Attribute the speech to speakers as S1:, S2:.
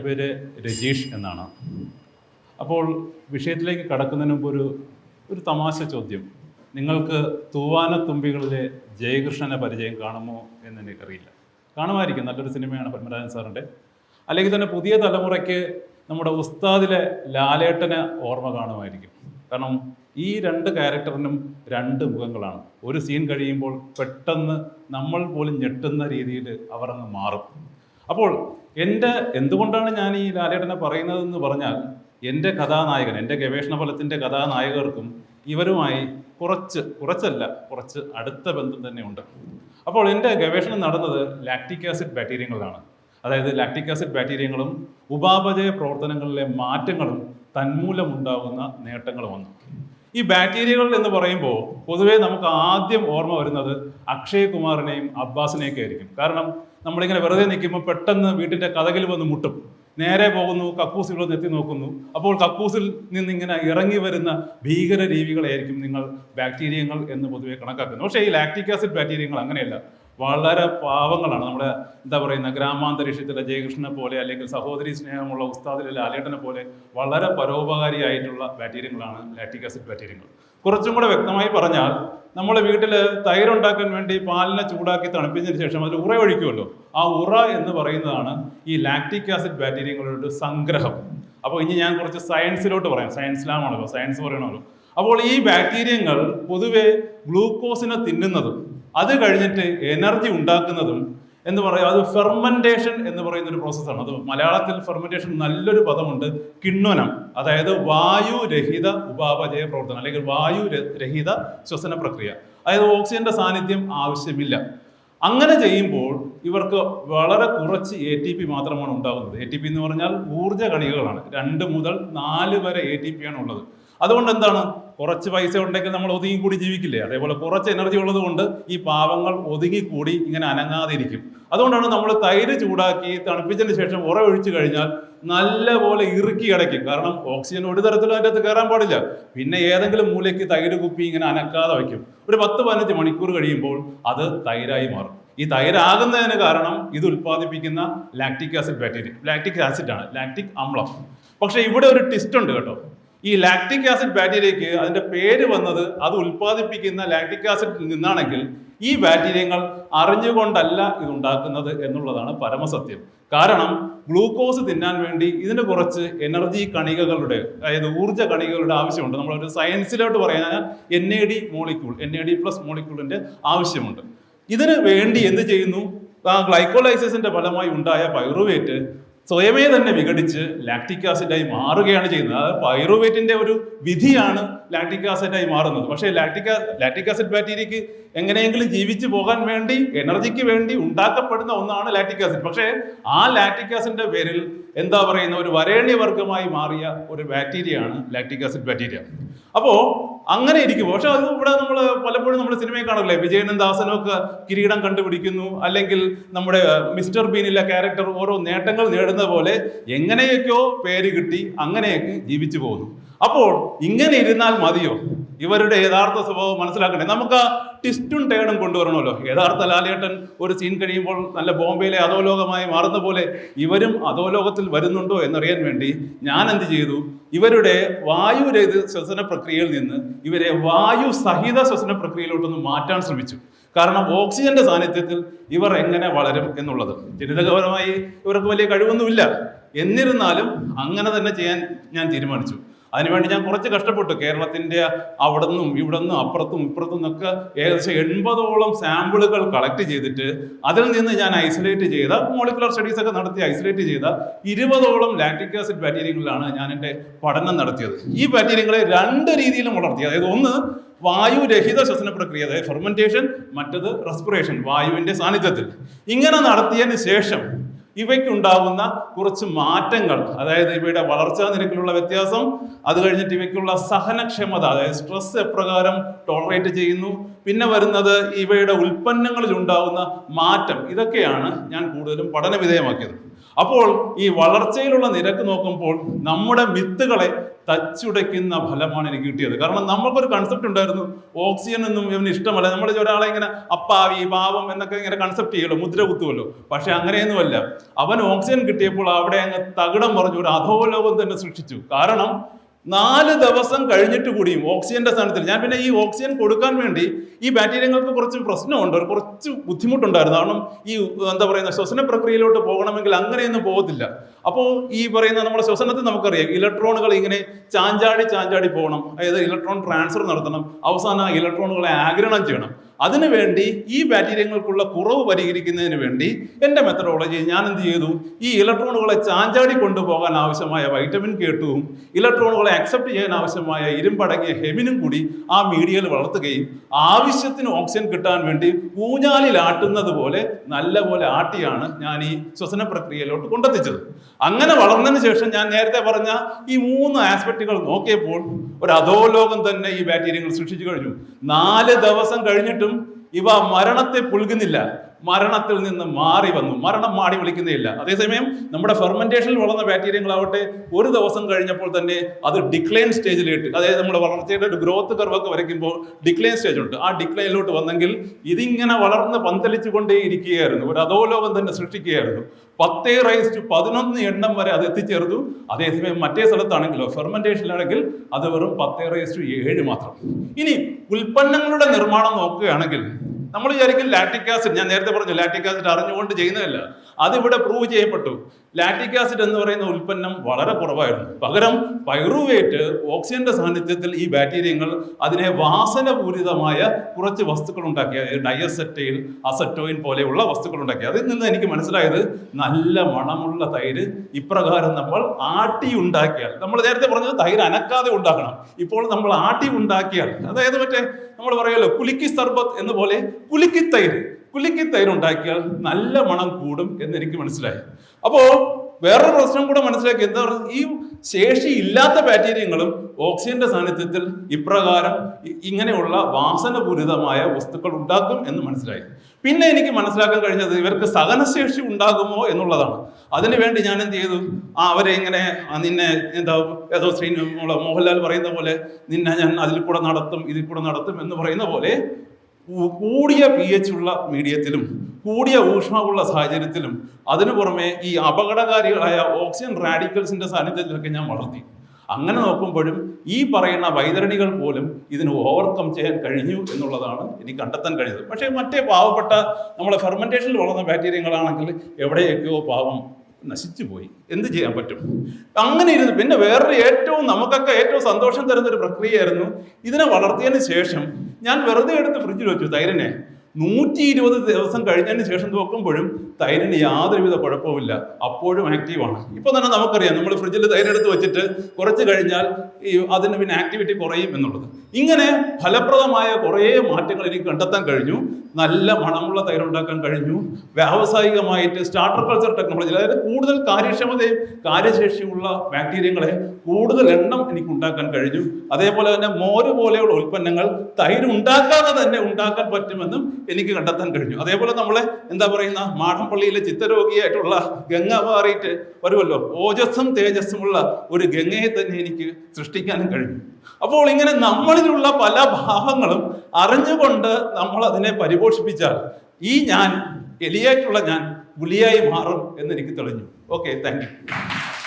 S1: എന്റെ പേര് രജീഷ് എന്നാണ്. അപ്പോൾ വിഷയത്തിലേക്ക് കടക്കുന്നതിന് മുമ്പ് ഒരു ഒരു തമാശ ചോദ്യം. നിങ്ങൾക്ക് തൂവാനത്തുമ്പികളിലെ ജയകൃഷ്ണനെ പരിചയം കാണുമോ എന്ന് എനിക്കറിയില്ല. കാണുമായിരിക്കും നല്ലൊരു സിനിമയാണ് പത്മരാജൻ സാറിന്റെ. അല്ലെങ്കിൽ തന്നെ പുതിയ തലമുറയ്ക്ക് നമ്മുടെ ഉസ്താദിലെ ലാലേട്ടനെ ഓർമ്മ കാണുമായിരിക്കും. കാരണം ഈ രണ്ട് ക്യാരക്ടറിനും രണ്ട് മുഖങ്ങളാണ്. ഒരു സീൻ കഴിയുമ്പോൾ പെട്ടെന്ന് നമ്മൾ പോലും ഞെട്ടുന്ന രീതിയിൽ അവർ അങ്ങ് മാറും. അപ്പോൾ എന്റെ എന്തുകൊണ്ടാണ് ഞാൻ ഈ ലാലേട്ടനെ പറയുന്നതെന്ന് പറഞ്ഞാൽ എന്റെ കഥാനായകൻ എന്റെ ഗവേഷണ ഫലത്തിന്റെ കഥാനായകർക്കും ഇവരുമായി കുറച്ച് കുറച്ചല്ല കുറച്ച് അടുത്ത ബന്ധം തന്നെയുണ്ട് അപ്പോൾ എന്റെ ഗവേഷണം നടന്നത് ലാക്ടിക് ആസിഡ് ബാക്ടീരിയങ്ങളിലാണ് അതായത് ലാക്ടിക് ആസിഡ് ബാക്ടീരിയങ്ങളും ഉപാപചയ പ്രവർത്തനങ്ങളിലെ മാറ്റങ്ങളും തന്മൂലമുണ്ടാകുന്ന നേട്ടങ്ങളുമാണ്. ഈ ബാക്ടീരിയകൾ എന്ന് പറയുമ്പോൾ പൊതുവേ നമുക്ക് ആദ്യം ഓർമ്മ വരുന്നത് അക്ഷയ് കുമാറിനെയും അബ്ബാസിനെയൊക്കെ ആയിരിക്കും. കാരണം നമ്മളിങ്ങനെ വെറുതെ നിൽക്കുമ്പോൾ പെട്ടെന്ന് വീട്ടിന്റെ കഥകിൽ വന്ന് മുട്ടും. നേരെ പോകുന്നു കക്കൂസിൽ എത്തി നോക്കുന്നു. അപ്പോൾ കക്കൂസിൽ നിന്നിങ്ങനെ ഇറങ്ങി വരുന്ന ഭീകര രീതികളായിരിക്കും നിങ്ങൾ ബാക്ടീരിയങ്ങൾ എന്ന് പൊതുവെ കണക്കാക്കുന്നത്. പക്ഷേ ഈ ലാക്ടിക് ആസിഡ് ബാക്ടീരിയങ്ങൾ അങ്ങനെയല്ല. വളരെ പാവങ്ങളാണ്. നമ്മുടെ എന്താ പറയുന്ന ഗ്രാമാന്തരീക്ഷത്തിലെ ജയകൃഷ്ണനെ പോലെ അല്ലെങ്കിൽ സഹോദരി സ്നേഹമുള്ള ഉസ്താദിലെ ലാലേട്ടനെ പോലെ വളരെ പരോപകാരിയായിട്ടുള്ള ബാക്ടീരിയങ്ങളാണ് ലാക്റ്റിക് ആസിഡ് ബാക്ടീരിയങ്ങൾ കുറച്ചും കൂടെ വ്യക്തമായി പറഞ്ഞാൽ നമ്മുടെ വീട്ടിൽ തൈരുണ്ടാക്കാൻ വേണ്ടി പാലിനെ ചൂടാക്കി തണുപ്പിച്ചതിന് ശേഷം അതിൽ ഉറ ഒഴിക്കുമല്ലോ. ആ ഉറ എന്ന് പറയുന്നതാണ് ഈ ലാക്ടിക് ആസിഡ് ബാക്ടീരിയങ്ങളുടെ സംഗ്രഹം. അപ്പോൾ ഇനി ഞാൻ കുറച്ച് സയൻസിലോട്ട് പറയാം. സയൻസിലാണല്ലോ സയൻസ് പറയണമല്ലോ. അപ്പോൾ ഈ ബാക്ടീരിയങ്ങൾ പൊതുവെ ഗ്ലൂക്കോസിനെ തിന്നുന്നതും അത് കഴിഞ്ഞിട്ട് എനർജി ഉണ്ടാക്കുന്നതും എന്ന് പറയുക അത് ഫെർമെന്റേഷൻ എന്ന് പറയുന്ന ഒരു പ്രോസസ്സാണ് അത് മലയാളത്തിൽ ഫെർമെന്റേഷൻ നല്ലൊരു പദമുണ്ട്. കിണ്വനം അതായത് വായുരഹിത ഉപാപചയ പ്രവർത്തനം അല്ലെങ്കിൽ വായു രഹിത ശ്വസന പ്രക്രിയ. അതായത് ഓക്സിജന്റെ സാന്നിധ്യം ആവശ്യമില്ല. അങ്ങനെ ചെയ്യുമ്പോൾ ഇവർക്ക് വളരെ കുറച്ച് എ ടി പി മാത്രമാണ് ഉണ്ടാകുന്നത്. എ ടി പി എന്ന് പറഞ്ഞാൽ ഊർജ കണികകളാണ്. രണ്ട് മുതൽ നാല് വരെ എ ടി പി ആണ് ഉള്ളത്. അതുകൊണ്ട് എന്താണ്? കുറച്ച് പൈസ ഉണ്ടെങ്കിൽ നമ്മൾ ഒതുങ്ങി കൂടി ജീവിക്കില്ലേ? അതേപോലെ കുറച്ച് എനർജി ഉള്ളത് കൊണ്ട് ഈ പാവങ്ങൾ ഒതുങ്ങിക്കൂടി ഇങ്ങനെ അനങ്ങാതിരിക്കും. അതുകൊണ്ടാണ് നമ്മൾ തൈര് ചൂടാക്കി തണുപ്പിച്ചതിന് ശേഷം ഉറ ഒഴിച്ചു കഴിഞ്ഞാൽ നല്ലപോലെ ഇറുക്കി അടയ്ക്കും. കാരണം ഓക്സിജൻ ഒരു തരത്തിലും അതിന്റെ അകത്ത് കയറാൻ പാടില്ല. പിന്നെ ഏതെങ്കിലും മൂലയ്ക്ക് തൈര് കുപ്പി ഇങ്ങനെ അനക്കാതെ വയ്ക്കും. ഒരു പത്ത് പതിനഞ്ച് മണിക്കൂർ കഴിയുമ്പോൾ അത് തൈരായി മാറും. ഈ തൈരാകുന്നതിന് കാരണം ഇത് ഉൽപ്പാദിപ്പിക്കുന്ന ലാക്ടിക് ആസിഡ് ബാക്ടീരിയ ലാക്ടിക് ആസിഡാണ് ലാക്ടിക് അമ്ലം പക്ഷേ ഇവിടെ ഒരു ടിസ്റ്റ് ഉണ്ട് കേട്ടോ. ഈ ലാക്ടിക് ആസിഡ് ബാക്ടീരിയയ്ക്ക് അതിന്റെ പേര് വന്നത് അത് ഉൽപ്പാദിപ്പിക്കുന്ന ലാക്ടിക് ആസിഡിൽ നിന്നാണെങ്കിൽ ഈ ബാക്ടീരിയങ്ങൾ അറിഞ്ഞുകൊണ്ടല്ല ഇതുണ്ടാക്കുന്നത് എന്നുള്ളതാണ് പരമസത്യം. കാരണം ഗ്ലൂക്കോസ് തിന്നാൻ വേണ്ടി ഇതിന് കുറച്ച് എനർജി കണികകളുടെ അതായത് ഊർജ കണികകളുടെ ആവശ്യമുണ്ട്. നമ്മളൊരു സയൻസിലോട്ട് പറയാൻ N A D molecule N A D plus മോളിക്യൂളിന്റെ ആവശ്യമുണ്ട്. ഇതിന് വേണ്ടി എന്ത് ചെയ്യുന്നു? ആ ഗ്ലൈക്കോലൈസിസിന്റെ ഫലമായി ഉണ്ടായ പൈറുവേറ്റ് സ്വയമേ തന്നെ വിഘടിച്ച് ലാക്റ്റിക് ആസിഡായി മാറുകയാണ് ചെയ്യുന്നത്. അത് പൈറുവേറ്റിന്റെ ഒരു വിധിയാണ്. ലാക്റ്റിക് ആസിഡായി മാറുന്നത്. പക്ഷേ ലാക്ടിക് ലാക്ടിക് ആസിഡ് ബാക്ടീരിയക്ക് എങ്ങനെയെങ്കിലും ജീവിച്ചു പോകാൻ വേണ്ടി എനർജിക്ക് വേണ്ടി ഉണ്ടാക്കപ്പെടുന്ന ഒന്നാണ് ലാക്ടിക് ആസിഡ് പക്ഷേ ആ ലാക്ടിക് ആസിഡിന്റെ പേരിൽ എന്താ പറയുന്ന ഒരു വരേണ്യ വർഗമായി മാറിയ ഒരു ബാക്ടീരിയയാണ് ലാക്ടിക് ആസിഡ് ബാക്ടീരിയ അപ്പോൾ അങ്ങനെ ഇരിക്കും പക്ഷെ അത് ഇവിടെ നമ്മൾ പലപ്പോഴും നമ്മൾ സിനിമയിൽ കാണില്ലേ വിജയനും ദാസനും കിരീടം കണ്ടുപിടിക്കുന്നു. അല്ലെങ്കിൽ നമ്മുടെ മിസ്റ്റർ ബീനിലെ ക്യാരക്ടർ ഓരോ നേട്ടങ്ങൾ നേടുന്ന പോലെ എങ്ങനെയൊക്കെയോ പേര് കിട്ടി അങ്ങനെയൊക്കെ ജീവിച്ചു പോകുന്നു. അപ്പോൾ ഇങ്ങനെ ഇരുന്നാൽ മതിയോ? ഇവരുടെ യഥാർത്ഥ സ്വഭാവം മനസ്സിലാക്കണ്ടേ? നമുക്ക് ആ ടിസ്റ്റും ടേണും കൊണ്ടുവരണമല്ലോ. യഥാർത്ഥ ലാലേട്ടൻ ഒരു സീൻ കഴിയുമ്പോൾ നല്ല ബോംബെയിലെ അധോലോകമായി മാറുന്ന പോലെ ഇവരും അധോലോകത്തിൽ വരുന്നുണ്ടോ എന്നറിയാൻ വേണ്ടി ഞാൻ എന്ത് ചെയ്തു? ഇവരുടെ വായുരഹിത ശ്വസന പ്രക്രിയയിൽ നിന്ന് ഇവരെ വായു സഹിത ശ്വസന പ്രക്രിയയിലോട്ടൊന്ന് മാറ്റാൻ ശ്രമിച്ചു. കാരണം ഓക്സിജന്റെ സാന്നിധ്യത്തിൽ ഇവർ എങ്ങനെ വളരും എന്നുള്ളത്. ജനിതകപരമായി ഇവർക്ക് വലിയ കഴിവൊന്നുമില്ല. എന്നിരുന്നാലും അങ്ങനെ തന്നെ ചെയ്യാൻ ഞാൻ തീരുമാനിച്ചു. അതിനുവേണ്ടി ഞാൻ കുറച്ച് കഷ്ടപ്പെട്ടു. കേരളത്തിന്റെ അവിടെ നിന്നും ഇവിടെ നിന്നും അപ്പുറത്തും ഇപ്പുറത്തും നിന്നൊക്കെ ഏകദേശം എൺപതോളം സാമ്പിളുകൾ കളക്ട് ചെയ്തിട്ട് അതിൽ നിന്ന് ഞാൻ ഐസൊലേറ്റ് ചെയ്ത മോളിക്കുലർ സ്റ്റഡീസ് ഒക്കെ നടത്തി ഐസൊലേറ്റ് ചെയ്ത ഇരുപതോളം ലാക്ടിക് ആസിഡ് ബാക്ടീരിയകളിലാണ് ഞാൻ എന്റെ പഠനം നടത്തിയത്. ഈ ബാക്ടീരിയങ്ങളെ രണ്ട് രീതിയിലും വളർത്തി. അതായത് ഒന്ന് വായുരഹിത ശ്വസന പ്രക്രിയ അതായത് ഫെർമെന്റേഷൻ മറ്റത് റെസ്പിറേഷൻ വായുവിന്റെ സാന്നിധ്യത്തിൽ. ഇങ്ങനെ നടത്തിയതിന് ശേഷം ഇവയ്ക്കുണ്ടാകുന്ന കുറച്ച് മാറ്റങ്ങൾ അതായത് ഇവയുടെ വളർച്ചാ നിരക്കിലുള്ള വ്യത്യാസം അത് കഴിഞ്ഞിട്ട് ഇവയ്ക്കുള്ള സഹനക്ഷമത അതായത് സ്ട്രെസ് എപ്രകാരം ടോളറേറ്റ് ചെയ്യുന്നു പിന്നെ വരുന്നത് ഇവയുടെ ഉൽപ്പന്നങ്ങളിൽ ഉണ്ടാകുന്ന മാറ്റം. ഇതൊക്കെയാണ് ഞാൻ കൂടുതലും പഠന വിധേയമാക്കിയത് അപ്പോൾ ഈ വളർച്ചയിലുള്ള നിരക്ക് നോക്കുമ്പോൾ നമ്മുടെ മിത്തുകളെ തച്ചുടയ്ക്കുന്ന ഫലമാണ് എനിക്ക് കിട്ടിയത്. കാരണം നമ്മൾക്കൊരു കൺസെപ്റ്റ് ഉണ്ടായിരുന്നു ഓക്സിജൻ ഒന്നും ഇവന് ഇഷ്ടമല്ല. നമ്മൾ ഒരാളെ ഇങ്ങനെ അപ്പാവി പാവം എന്നൊക്കെ ഇങ്ങനെ കൺസെപ്റ്റ് ചെയ്യുമല്ലോ മുദ്ര കുത്തുമല്ലോ. പക്ഷെ അങ്ങനെയൊന്നുമല്ല. അവൻ ഓക്സിജൻ കിട്ടിയപ്പോൾ അവിടെ അങ്ങ് തകിടം പറഞ്ഞു ഒരു അധോലോകം തന്നെ സൃഷ്ടിച്ചു. കാരണം നാല് ദിവസം കഴിഞ്ഞിട്ട് കൂടിയും ഓക്സിജന്റെ സ്ഥാനത്തിൽ ഞാൻ പിന്നെ ഈ ഓക്സിജൻ കൊടുക്കാൻ വേണ്ടി ഈ ബാക്ടീരിയങ്ങൾക്ക് കുറച്ച് പ്രശ്നമുണ്ട് കുറച്ച് ബുദ്ധിമുട്ടുണ്ടായിരുന്നു. കാരണം ഈ എന്താ പറയുന്ന ശ്വസന പ്രക്രിയയിലോട്ട് പോകണമെങ്കിൽ അങ്ങനെയൊന്നും പോകത്തില്ല. അപ്പോൾ ഈ പറയുന്ന നമ്മുടെ ശ്വസനത്തിൽ നമുക്കറിയാം ഇലക്ട്രോണുകൾ ഇങ്ങനെ ചാഞ്ചാടി ചാഞ്ചാടി പോകണം. അതായത് ഇലക്ട്രോൺ ട്രാൻസ്ഫർ നടത്തണം. അവസാനം ഇലക്ട്രോണുകളെ ആഗിരണം ചെയ്യണം. അതിനുവേണ്ടി ഈ ബാക്ടീരിയങ്ങൾക്കുള്ള കുറവ് പരിഹരിക്കുന്നതിന് വേണ്ടി എന്റെ മെത്തഡോളജി ഞാൻ എന്ത് ചെയ്തു? ഈ ഇലക്ട്രോണുകളെ ചാഞ്ചാടി കൊണ്ടുപോകാൻ ആവശ്യമായ വൈറ്റമിൻ കേട്ടുവും ഇലക്ട്രോണുകളെ അക്സെപ്റ്റ് ചെയ്യാൻ ആവശ്യമായ ഇരുമ്പടങ്ങിയ ഹെമിനും കൂടി ആ മീഡിയയിൽ വളർത്തുകയും ആവശ്യത്തിന് ഓക്സിജൻ കിട്ടാൻ വേണ്ടി ഊഞ്ഞാലിൽ ആട്ടുന്നത് പോലെ നല്ലപോലെ ആട്ടിയാണ് ഞാൻ ഈ ശ്വസന പ്രക്രിയയിലോട്ട് കൊണ്ടെത്തിച്ചത്. അങ്ങനെ വളർന്നതിന് ശേഷം ഞാൻ നേരത്തെ പറഞ്ഞ ഈ മൂന്ന് ആസ്പെക്റ്റുകൾ നോക്കിയപ്പോൾ ഒരു അധോലോകം തന്നെ ഈ ബാക്ടീരിയകൾ സൃഷ്ടിച്ചു കഴിഞ്ഞു. നാല് ദിവസം കഴിഞ്ഞിട്ടും ഇവ മരണത്തെ പുൽകുന്നില്ല. മരണത്തിൽ നിന്ന് മാറി വന്നു. മരണം മാടി വിളിക്കുന്നേയില്ല. അതേസമയം നമ്മുടെ ഫെർമെന്റേഷനിൽ വളർന്ന ബാക്ടീരിയങ്ങളാവട്ടെ ഒരു ദിവസം കഴിഞ്ഞപ്പോൾ തന്നെ അത് ഡിക്ലൈൻ സ്റ്റേജിലേക്ക് അതായത് നമ്മുടെ വളർച്ചയുടെ ഒരു ഗ്രോത്ത് കർവൊക്കെ വരയ്ക്കുമ്പോൾ ഡിക്ലൈൻ സ്റ്റേജ് ഉണ്ട്. ആ ഡിക്ലൈനിലോട്ട് വന്നെങ്കിൽ ഇതിങ്ങനെ വളർന്ന് പന്തലിച്ചു കൊണ്ടേയിരിക്കുകയായിരുന്നു ഒരു അധോലോകം തന്നെ സൃഷ്ടിക്കുകയായിരുന്നു. പത്തേ റൈസ് ടു പതിനൊന്ന് എണ്ണം വരെ അത് എത്തിച്ചേർന്നു. അതേസമയം മറ്റേ സ്ഥലത്താണെങ്കിലോ ഫെർമെന്റേഷനിലാണെങ്കിൽ അത് വെറും പത്തേ റൈസ് ടു ഏഴ് മാത്രം. ഇനി ഉൽപ്പന്നങ്ങളുടെ നിർമ്മാണം നോക്കുകയാണെങ്കിൽ നമ്മൾ വിചാരിക്കും ലാറ്റിക് ആസിഡ് ഞാൻ നേരത്തെ പറഞ്ഞു ലാറ്റിക് ആസിഡ് അറിഞ്ഞുകൊണ്ട് ചെയ്യുന്നതല്ല. അതിവിടെ പ്രൂവ് ചെയ്യപ്പെട്ടു. ലാക്ടിക് ആസിഡ് എന്ന് പറയുന്ന ഉൽപ്പന്നം വളരെ കുറവായിരുന്നു. പകരം പൈറുവേറ്റ് ഓക്സിജന്റെ സാന്നിധ്യത്തിൽ ഈ ബാക്ടീരിയങ്ങൾ അതിനെ വാസനപൂരിതമായ കുറച്ച് വസ്തുക്കൾ ഉണ്ടാക്കിയ ഡയസെറ്റൈൽ അസറ്റോയിൻ പോലെയുള്ള വസ്തുക്കൾ ഉണ്ടാക്കി. അതിൽ നിന്ന് എനിക്ക് മനസ്സിലായത് നല്ല മണമുള്ള തൈര് ഇപ്രകാരം നമ്മൾ ആട്ടി ഉണ്ടാക്കിയാൽ നമ്മൾ നേരത്തെ പറഞ്ഞത് തൈര് അനക്കാതെ ഉണ്ടാക്കണം. ഇപ്പോൾ നമ്മൾ ആട്ടി ഉണ്ടാക്കിയാൽ അതായത് മറ്റേ നമ്മൾ പറയുമല്ലോ കുലുക്കി സർബത്ത് എന്ന പോലെ കുലുക്കി തൈര്. കുലുക്കി തൈര് ഉണ്ടാക്കിയാൽ നല്ല മണം കൂടും എന്ന് എനിക്ക് മനസ്സിലായി. അപ്പോൾ വേറൊരു പ്രശ്നം കൂടെ മനസ്സിലാക്കി. എന്താ പറയുക? ഈ ശേഷി ഇല്ലാത്ത ബാക്ടീരിയങ്ങളും ഓക്സിജന്റെ സാന്നിധ്യത്തിൽ ഇപ്രകാരം ഇങ്ങനെയുള്ള വാസനപൂരിതമായ വസ്തുക്കൾ ഉണ്ടാക്കും എന്ന് മനസ്സിലായി. പിന്നെ എനിക്ക് മനസ്സിലാക്കാൻ കഴിഞ്ഞത് ഇവർക്ക് സഹനശേഷി ഉണ്ടാകുമോ എന്നുള്ളതാണ്. അതിനുവേണ്ടി ഞാൻ എന്ത് ചെയ്തു? ആ അവരെ ഇങ്ങനെ നിന്നെ എന്താ ഏതോ ശ്രീ മോഹൻലാൽ പറയുന്ന പോലെ നിന്നെ ഞാൻ അതിൽ കൂടെ നടത്തും ഇതിൽ കൂടെ നടത്തും എന്ന് പറയുന്ന പോലെ കൂടിയ പി എച്ച് ഉള്ള മീഡിയത്തിലും കൂടിയ ഊഷ്മാവുള്ള സാഹചര്യത്തിലും അതിനു പുറമെ ഈ അപകടകാരികളായ ഓക്സിജൻ റാഡിക്കൽസിന്റെ സാന്നിധ്യത്തിലൊക്കെ ഞാൻ വളർത്തി. അങ്ങനെ നോക്കുമ്പോഴും ഈ പറയുന്ന വൈതരണികൾ പോലും ഇതിന് ഓവർകം ചെയ്യാൻ കഴിഞ്ഞു എന്നുള്ളതാണ് എനിക്ക് കണ്ടെത്താൻ കഴിഞ്ഞത്. പക്ഷേ മറ്റേ പാവപ്പെട്ട നമ്മളെ ഫെർമെന്റേഷനിൽ വളർന്ന ബാക്ടീരിയങ്ങളാണെങ്കിൽ എവിടെയൊക്കെയോ പാവം നശിച്ചു പോയി. എന്ത് ചെയ്യാൻ പറ്റും? അങ്ങനെ ഇരുന്ന് പിന്നെ വേറൊരു ഏറ്റവും നമുക്കൊക്കെ ഏറ്റവും സന്തോഷം തരുന്ന ഒരു പ്രക്രിയയായിരുന്നു ഇതിനെ വളർത്തിയതിന് ശേഷം ഞാൻ വെറുതെ എടുത്ത് ഫ്രിഡ്ജിൽ വെച്ചു തൈരിനെ. നൂറ്റി ഇരുപത് ദിവസം കഴിഞ്ഞതിന് ശേഷം നോക്കുമ്പോഴും തൈരിന് യാതൊരുവിധ കുഴപ്പമില്ല അപ്പോഴും ആക്റ്റീവാണ് ഇപ്പൊ തന്നെ നമുക്കറിയാം നമ്മൾ ഫ്രിഡ്ജിൽ തൈരെടുത്ത് വെച്ചിട്ട് കുറച്ച് കഴിഞ്ഞാൽ ഈ അതിന് പിന്നെ ആക്ടിവിറ്റി കുറയും എന്നുള്ളത്. ഇങ്ങനെ ഫലപ്രദമായ കുറേ മാറ്റങ്ങൾ എനിക്ക് കണ്ടെത്താൻ കഴിഞ്ഞു. നല്ല മണമുള്ള തൈര് ഉണ്ടാക്കാൻ കഴിഞ്ഞു. വ്യാവസായികമായിട്ട് സ്റ്റാർട്ടർ കൾച്ചർ ടെക്നോളജി അതായത് കൂടുതൽ കാര്യക്ഷമതയും കാര്യശേഷിയുള്ള ബാക്ടീരിയങ്ങളെ കൂടുതൽ എണ്ണം എനിക്ക് ഉണ്ടാക്കാൻ കഴിഞ്ഞു. അതേപോലെ തന്നെ മോര് പോലെയുള്ള ഉൽപ്പന്നങ്ങൾ തൈര് ഉണ്ടാക്കാതെ തന്നെ ഉണ്ടാക്കാൻ പറ്റുമെന്നും എനിക്ക് കണ്ടെത്താൻ കഴിഞ്ഞു. അതേപോലെ നമ്മളെ എന്താ പറയുന്ന മാടമ്പള്ളിയിലെ ചിത്തരോഗിയായിട്ടുള്ള ഗംഗ മാറിയിട്ട് വരുമല്ലോ. ഓജസ്സും തേജസ്സുമുള്ള ഒരു ഗംഗയെ തന്നെ എനിക്ക് സൃഷ്ടിക്കാനും കഴിഞ്ഞു. അപ്പോൾ ഇങ്ങനെ നമ്മളിലുള്ള പല ഭാവങ്ങളും അറിഞ്ഞുകൊണ്ട് നമ്മൾ അതിനെ പരിപോഷിപ്പിച്ചാൽ ഈ ഞാൻ എലിയായിട്ടുള്ള ഞാൻ പുലിയായി മാറും എന്ന് എനിക്ക് തെളിഞ്ഞു. Okay thank you